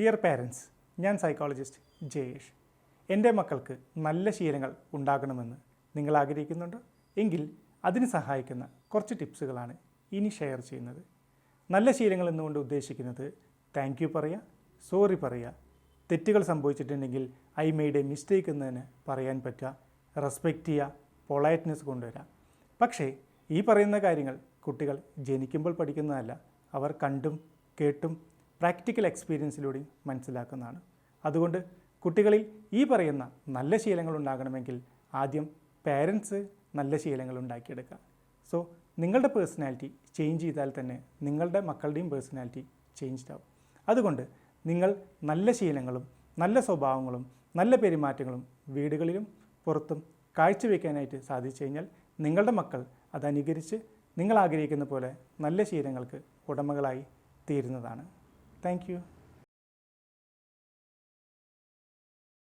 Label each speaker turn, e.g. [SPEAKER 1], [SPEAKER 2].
[SPEAKER 1] Dear parents ഞാൻ psychologist Jayesh. എന്റെ മക്കൾക്ക് നല്ല ശീലങ്ങൾ ഉണ്ടാകണമെന്ന് നിങ്ങൾ ആഗ്രഹിക്കുന്നുണ്ടോ? എങ്കിൽ അതിന് സഹായിക്കുന്ന കുറച്ച് ടിപ്സുകളാണ് ഇനി ഷെയർ ചെയ്യുന്നത്. നല്ല ശീലങ്ങൾ എന്നുകൊണ്ട് ഉദ്ദേശിക്കുന്നത് താങ്ക് യു പറയുക സോറി പറയുക തെറ്റുകൾ സംഭവിച്ചിട്ടുണ്ടെങ്കിൽ ഐ മെയ്ഡ് എ മിസ്റ്റേക്ക് എന്നതിന് പറയാൻ പറ്റുക റെസ്പെക്റ്റ് ചെയ്യുക പൊളൈറ്റ്നെസ് കൊണ്ടുവരിക പക്ഷേ ഈ പറയുന്ന കാര്യങ്ങൾ കുട്ടികൾ ജനിക്കുമ്പോൾ പഠിക്കുന്നതല്ല അവർ കണ്ടും കേട്ടും പ്രാക്ടിക്കൽ എക്സ്പീരിയൻസിലൂടെയും മനസ്സിലാക്കുന്നതാണ്. അതുകൊണ്ട് കുട്ടികളിൽ ഈ പറയുന്ന നല്ല ശീലങ്ങൾ ഉണ്ടാകണമെങ്കിൽ ആദ്യം പേരൻസ് നല്ല ശീലങ്ങൾ ഉണ്ടാക്കിയെടുക്കുക. സോ നിങ്ങളുടെ പേഴ്സണാലിറ്റി ചേഞ്ച് ചെയ്താൽ തന്നെ നിങ്ങളുടെ മക്കളുടെയും പേഴ്സണാലിറ്റി ചേഞ്ച്ഡ് ആവും. അതുകൊണ്ട് നിങ്ങൾ നല്ല ശീലങ്ങളും നല്ല സ്വഭാവങ്ങളും നല്ല പെരുമാറ്റങ്ങളും വീടുകളിലും പുറത്തും കാഴ്ചവെക്കാനായിട്ട് സാധിച്ചു കഴിഞ്ഞാൽ നിങ്ങളുടെ മക്കൾ അതനുകരിച്ച് നിങ്ങൾ ആഗ്രഹിക്കുന്ന പോലെ നല്ല ശീലങ്ങൾക്ക് ഉടമകളായി തീരുന്നതാണ്. താങ്ക്